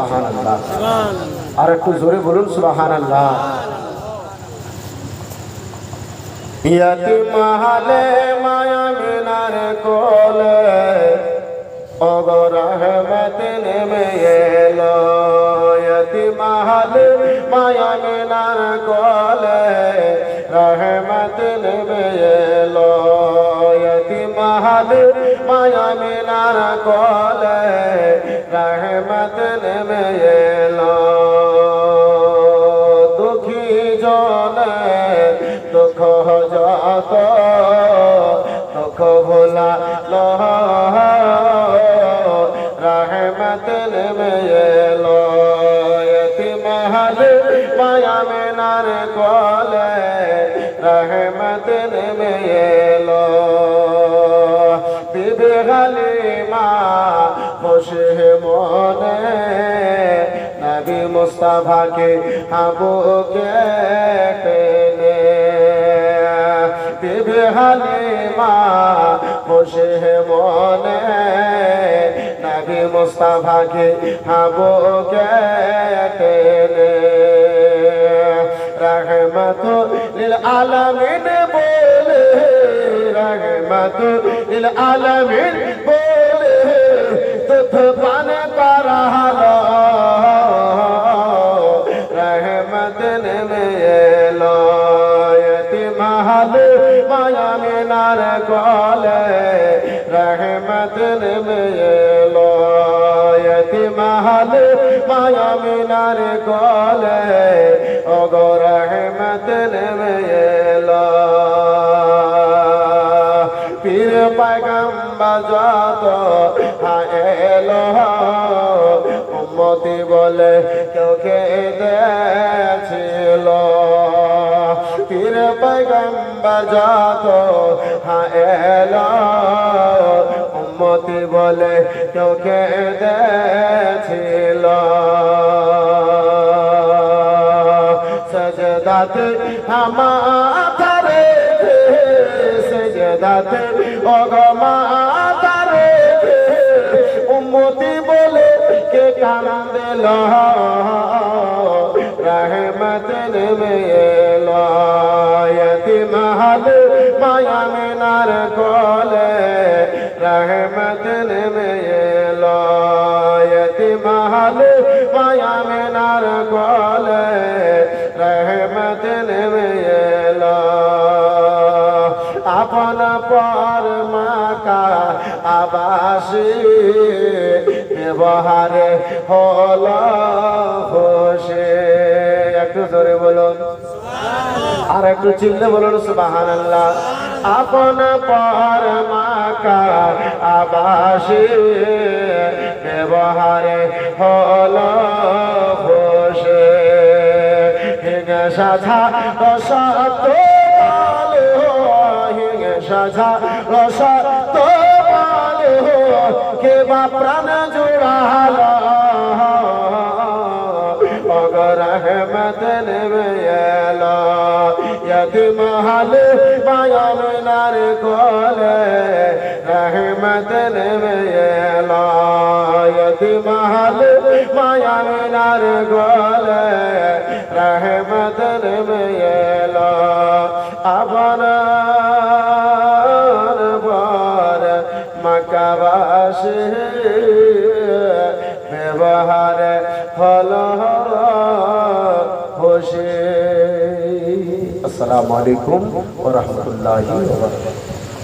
সুবাহান আল্লাহ আর একটু জোরে বলুন সুবাহান আল্লাহ ইয়াতি মাহালে মায়া মিনার কোলে অগর আহমদ নেমে মাহালে মায়া মিনার কোলে রহমত নেমে মাহালে মায়া মিনার কোলে এতি মহল মায়া মেনার কলে রহমত নেমে এলো। বিবে হালিমা খুশি মনে নবী মুস্তাফাকে হাবুকে পেলে। বিবে হালিমা খুশি মনে मुस्तफ़ा की हबू कहते रहमत आलमीन बोल रहमत आलमीन बोल तुथ पान कर रहमत लो महल माया मीनार कॉल रहमत में তোমার গলে অগর হেমত নেমে এলো। পীর পাগাম্বা যত এলো। উম্মতি বলে কেউ খেয়েছিল পীর পাগাম্বা যত হা এলো। উম্মতি বলে কেউ খেয়েছিল সজদাতে আমারে সজদাতে অগমাতারে উম্মতি বলে কে কান্দেল রহমত নেমে আবাসী ব্যবহারে হল হোসে একটু ধরে বলুন। আর একটু চিল্লে বলুন সুবাহান আল্লাহ আপন পর মাকা আবাসী ব্যবহারে হল হোসে হিংসা সাধা রসত হিংসা রসত বা প্রাণ জোড়ালা। অগর হেমত নেবে এলা। ইয়াদি মহাল বায়াল নার কলে রহমত মহাল বায়াল নার ব্যবহারে ফল হোসে। আসসালামু আলাইকুম ওয়া